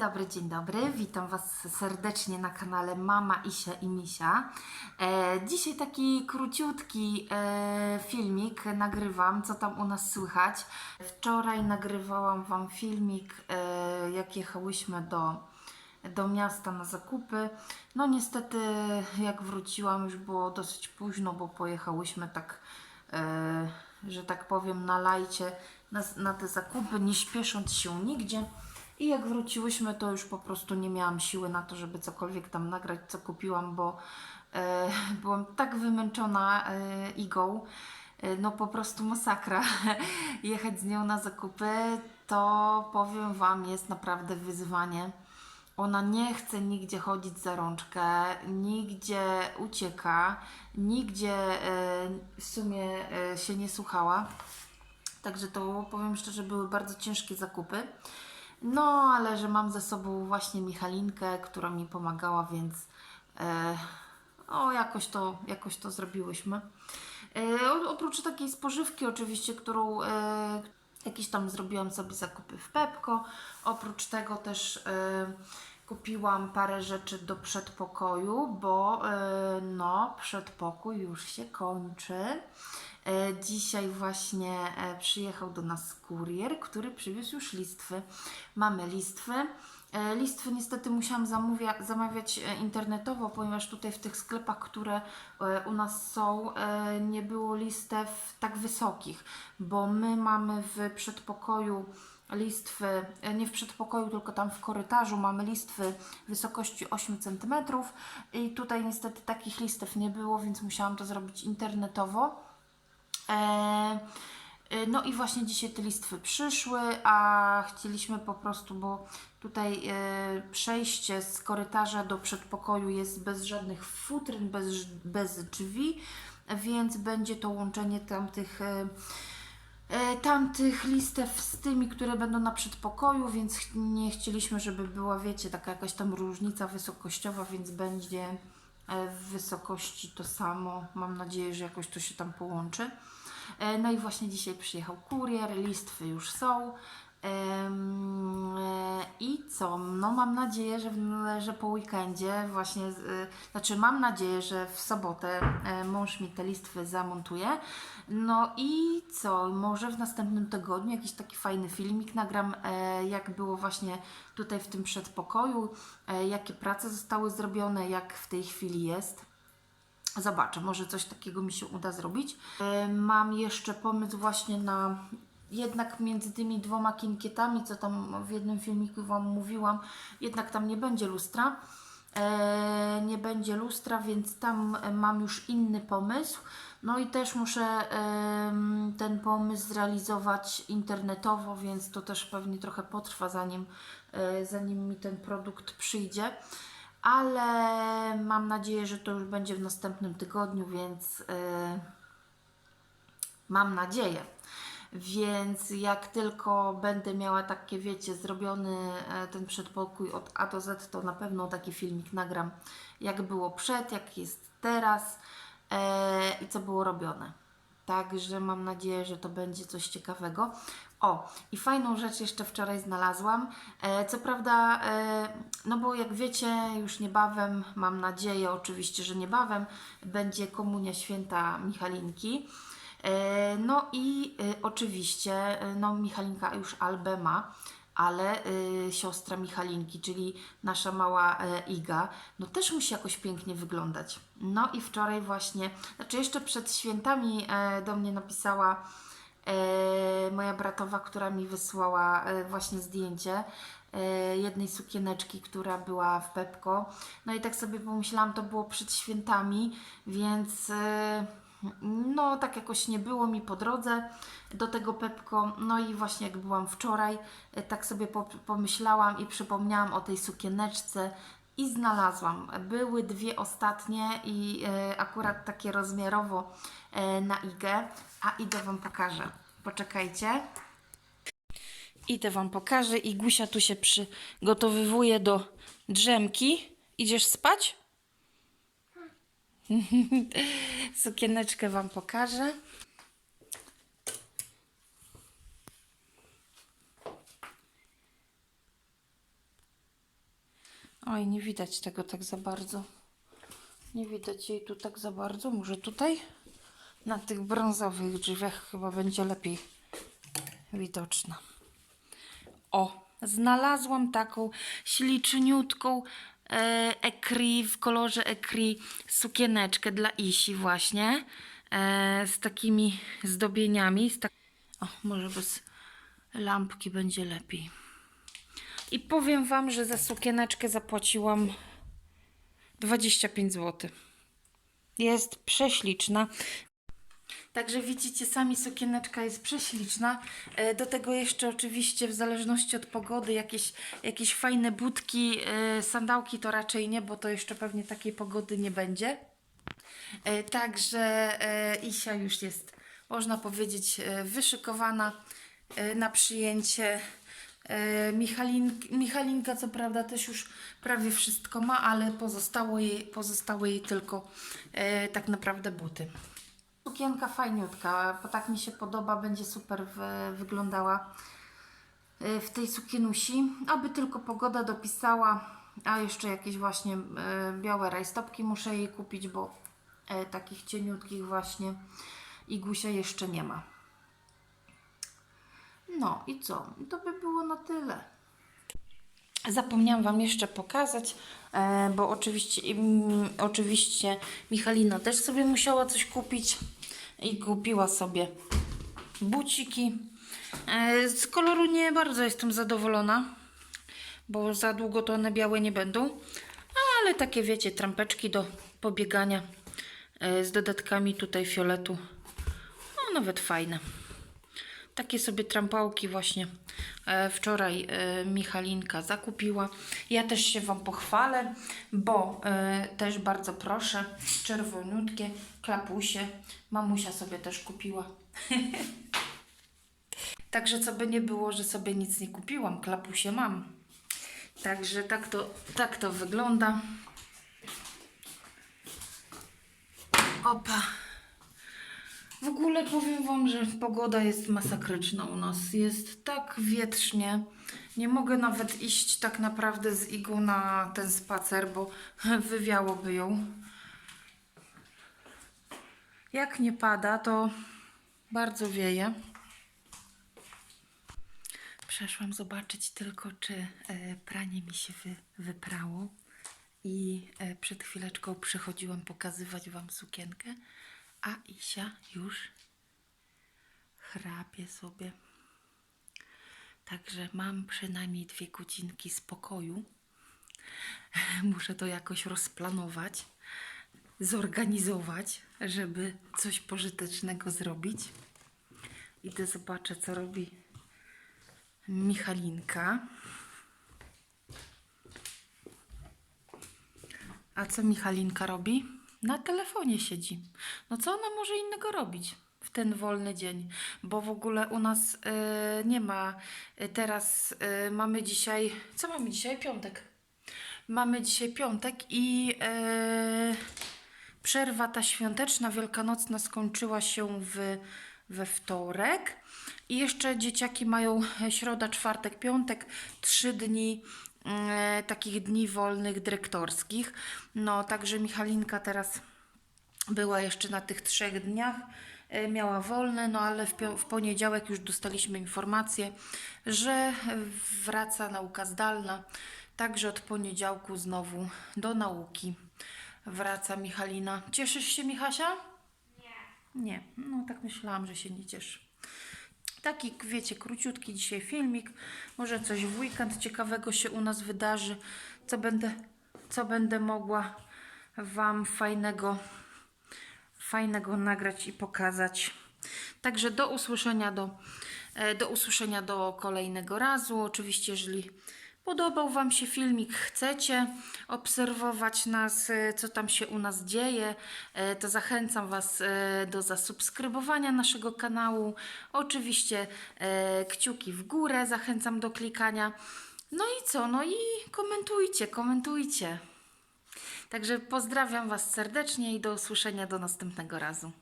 dobry, dzień dobry. Witam Was serdecznie na kanale Mama Isia i Misia. E, dzisiaj taki króciutki e, filmik nagrywam, co tam u nas słychać. Wczoraj nagrywałam Wam filmik, e, jak jechałyśmy do, do miasta na zakupy. No niestety, jak wróciłam, już było dosyć późno, bo pojechałyśmy tak, e, że tak powiem, na lajcie na, na te zakupy, nie śpiesząc się nigdzie. I jak wróciłyśmy, to już po prostu nie miałam siły na to, żeby cokolwiek tam nagrać, co kupiłam, bo e, byłam tak wymęczona e, igą. E, no po prostu masakra. Jechać z nią na zakupy, to powiem Wam, jest naprawdę wyzwanie. Ona nie chce nigdzie chodzić za rączkę, nigdzie ucieka, nigdzie e, w sumie e, się nie słuchała. Także to powiem szczerze, były bardzo ciężkie zakupy. No, ale że mam ze sobą właśnie Michalinkę, która mi pomagała, więc e, o, jakoś to, jakoś to zrobiłyśmy. E, oprócz takiej spożywki oczywiście, którą e, jakieś tam zrobiłam sobie zakupy w Pepko. Oprócz tego też e, kupiłam parę rzeczy do przedpokoju, bo e, no, przedpokój już się kończy. E, Dzisiaj właśnie e, przyjechał do nas kurier, który przywiózł już listwy. Mamy listwy. E, Listwy niestety musiałam zamówia, zamawiać internetowo, ponieważ tutaj w tych sklepach, które u nas są, nie było listew tak wysokich, bo my mamy w przedpokoju listwy, nie w przedpokoju, tylko tam w korytarzu mamy listwy wysokości 8 cm i tutaj niestety takich listew nie było, więc musiałam to zrobić internetowo. E, e, No i właśnie dzisiaj te listwy przyszły, a chcieliśmy po prostu, bo tutaj e, przejście z korytarza do przedpokoju jest bez żadnych futryn, bez, bez drzwi, więc będzie to łączenie tamtych, tamtych listew z tymi, które będą na przedpokoju, więc nie chcieliśmy, żeby była, wiecie, taka jakaś tam różnica wysokościowa, więc będzie w wysokości to samo. Mam nadzieję, że jakoś to się tam połączy. E, No i właśnie dzisiaj przyjechał kurier, listwy już są. E, I co? No mam nadzieję, że, że po weekendzie właśnie, y, znaczy mam nadzieję, że w sobotę e, mąż mi te listwy zamontuje. No i co? Może w następnym tygodniu jakiś taki fajny filmik nagram, e, jak było właśnie tutaj w tym przedpokoju, e, jakie prace zostały zrobione, jak w tej chwili jest. Zobaczę, może coś takiego mi się uda zrobić. E, Mam jeszcze pomysł właśnie na jednak między tymi dwoma kinkietami, co tam w jednym filmiku Wam mówiłam, jednak tam nie będzie lustra. E, nie będzie lustra, więc tam mam już inny pomysł. No i też muszę ten pomysł zrealizować internetowo, więc to też pewnie trochę potrwa, zanim, e, zanim mi ten produkt przyjdzie ale mam nadzieję, że to już będzie w następnym tygodniu, więc yy, mam nadzieję. Więc jak tylko będę miała takie, wiecie, zrobiony e, ten przedpokój od A do Z, to na pewno taki filmik nagram, jak było przed, jak jest teraz e, i co było robione. Także mam nadzieję, że to będzie coś ciekawego. O, i fajną rzecz jeszcze wczoraj znalazłam. E, co prawda, e, no bo jak wiecie, już niebawem, mam nadzieję oczywiście, że niebawem, będzie komunia święta Michalinki. E, no i e, oczywiście, e, no Michalinka już Albę ma, ale e, siostra Michalinki, czyli nasza mała e, Iga, no też musi jakoś pięknie wyglądać. No i wczoraj właśnie, znaczy jeszcze przed świętami e, do mnie napisała e, moja bratowa, która mi wysłała e, właśnie zdjęcie e, jednej sukieneczki, która była w Pepko. No i tak sobie pomyślałam, to było przed świętami, więc e, no tak jakoś nie było mi po drodze do tego Pepko. No i właśnie jak byłam wczoraj, e, tak sobie po, pomyślałam i przypomniałam o tej sukieneczce i znalazłam. Były dwie ostatnie i e, akurat takie rozmiarowo e, na igę, a idę Wam pokażę. Poczekajcie. Idę Wam pokażę. Igusia tu się przygotowywuje do drzemki. Idziesz spać? Sukieneczkę Wam pokażę. Oj, nie widać tego tak za bardzo. Nie widać jej tu tak za bardzo. Może tutaj? Na tych brązowych drzwiach chyba będzie lepiej widoczna. O, znalazłam taką śliczniutką ekri w kolorze ekri sukieneczkę dla Isi właśnie e, z takimi zdobieniami. Z tak... O, może bez lampki będzie lepiej. I powiem Wam, że za sukieneczkę zapłaciłam 25 zł. Jest prześliczna. Także widzicie, sami sukieneczka jest prześliczna. E, Do tego jeszcze oczywiście w zależności od pogody jakieś, jakieś fajne budki, e, sandałki to raczej nie, bo to jeszcze pewnie takiej pogody nie będzie. E, Także Isia już jest, można powiedzieć, wyszykowana na przyjęcie. Michalin, Michalinka co prawda też już prawie wszystko ma, ale pozostało jej, pozostały jej tylko tak naprawdę buty. Sukienka fajniutka, bo tak mi się podoba, będzie super w, wyglądała e, w tej sukienusi. Aby tylko pogoda dopisała, a jeszcze jakieś właśnie e, białe rajstopki muszę jej kupić, bo e, takich cieniutkich właśnie Igusia jeszcze nie ma. No i co? To by było na tyle. Zapomniałam Wam jeszcze pokazać, e, bo oczywiście, im, oczywiście Michalina też sobie musiała coś kupić i kupiła sobie buciki. E, z koloru nie bardzo jestem zadowolona, bo za długo to one białe nie będą, ale takie wiecie, trampeczki do pobiegania e, z dodatkami tutaj fioletu, no nawet fajne. Takie sobie trampałki właśnie e, wczoraj e, Michalinka zakupiła. Ja też się Wam pochwalę, bo e, też bardzo proszę, czerwoniutkie klapusie. Mamusia sobie też kupiła. Także co by nie było, że sobie nic nie kupiłam, klapusie mam. Także tak to, tak to wygląda. Opa. W ogóle powiem Wam, że pogoda jest masakryczna u nas. Jest tak wietrznie. Nie mogę nawet iść tak naprawdę z Igą na ten spacer, bo wywiałoby ją. Jak nie pada, to bardzo wieje. Przeszłam zobaczyć tylko, czy e, pranie mi się wy, wyprało. I e, przed chwileczką przychodziłam pokazywać Wam sukienkę, a Isia już chrapie sobie. Także mam przynajmniej dwie godzinki spokoju. Muszę to jakoś rozplanować, zorganizować, żeby coś pożytecznego zrobić. Idę zobaczę, co robi Michalinka. A co Michalinka robi? Na telefonie siedzi. No co ona może innego robić w ten wolny dzień? Bo w ogóle u nas e, nie ma e, teraz, e, mamy dzisiaj, co mamy dzisiaj? Piątek. Mamy dzisiaj piątek i e, przerwa ta świąteczna, wielkanocna skończyła się w, we wtorek. I jeszcze dzieciaki mają środa, czwartek, piątek, trzy dni takich dni wolnych dyrektorskich. No, także Michalinka teraz była jeszcze na tych trzech dniach, e, miała wolne, no ale w, w poniedziałek już dostaliśmy informację, że wraca nauka zdalna. Także od poniedziałku znowu do nauki wraca Michalina. Cieszysz się, Michasia? Nie. Nie, no tak myślałam, że się nie cieszy. Taki, wiecie, króciutki dzisiaj filmik. Może coś w weekend ciekawego się u nas wydarzy, co będę, co będę mogła Wam fajnego, fajnego nagrać i pokazać. Także do usłyszenia do, e, do usłyszenia do kolejnego razu. Oczywiście, jeżeli podobał Wam się filmik, chcecie obserwować nas, e, co tam się u nas dzieje, e, to zachęcam Was e, do zasubskrybowania naszego kanału. Oczywiście kciuki w górę zachęcam do klikania. No i co? No i komentujcie, komentujcie. Także pozdrawiam Was serdecznie i do usłyszenia do następnego razu.